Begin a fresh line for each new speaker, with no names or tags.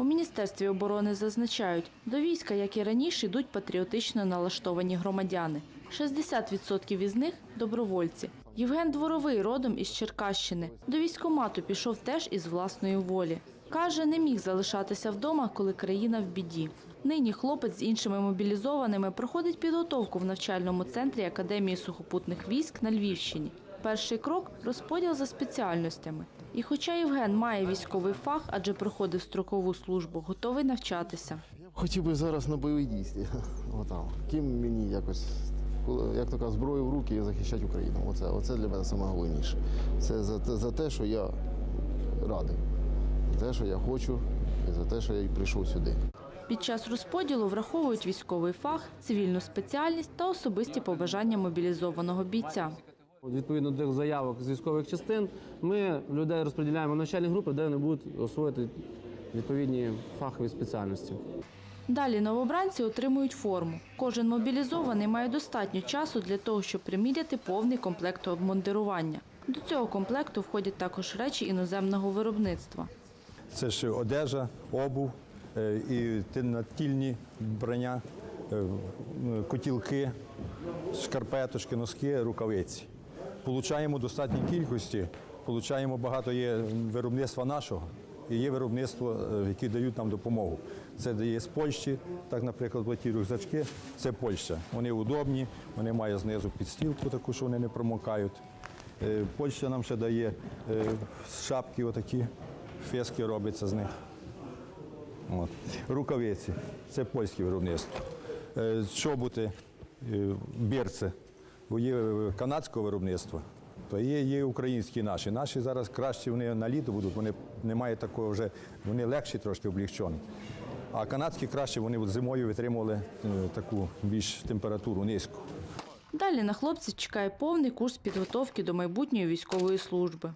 У Міністерстві оборони зазначають, до війська, як і раніше, йдуть патріотично налаштовані громадяни. 60% із них – добровольці. Євген Дворовий родом із Черкащини. До військкомату пішов теж із власної волі. Каже, не міг залишатися вдома, коли країна в біді. Нині хлопець з іншими мобілізованими проходить підготовку в навчальному центрі Академії сухопутних військ на Львівщині. Перший крок – розподіл за спеціальностями. І хоча Євген має військовий фах, адже проходив строкову службу, готовий навчатися.
Хотів би зараз на бойові. Отам. Ким мені якось, як кажуть, зброю в руки і захищати Україну. Оце, оце для мене найголовніше. Це за, за те, що я радий, за те, що я хочу, і за те, що я прийшов сюди.
Під час розподілу враховують військовий фах, цивільну спеціальність та особисті побажання мобілізованого бійця.
Відповідно до заявок з військових частин, ми людей розподіляємо в навчальні групи, де вони будуть освоїти відповідні фахові спеціальності.
Далі новобранці отримують форму. Кожен мобілізований має достатньо часу для того, щоб приміряти повний комплект обмундирування. До цього комплекту входять також речі іноземного виробництва.
Це ж одежа, обув, е, і натільні вбрання, е, котілки, шкарпеточки, носки, рукавиці. Получаємо достатній кількості, получаємо багато є виробництва нашого і є виробництво, е, які дають нам допомогу. Це дає з Польщі, так, наприклад, ті рюкзачки, це Польща. Вони удобні, вони мають знизу підстілку таку, що вони не промокають. Е, Польща нам ще дає е, шапки отакі, фески робиться з них. От. Рукавиці це польське виробництво. Чоботи, е, берці, є е, канадського виробництва, то є, є українські наші. Наші зараз краще вони на літо будуть, вони немає такого вже, вони легші трошки облігчені. А канадські краще вони зимою витримували е, таку більш температуру низьку.
Далі на хлопців чекає повний курс підготовки до майбутньої військової служби.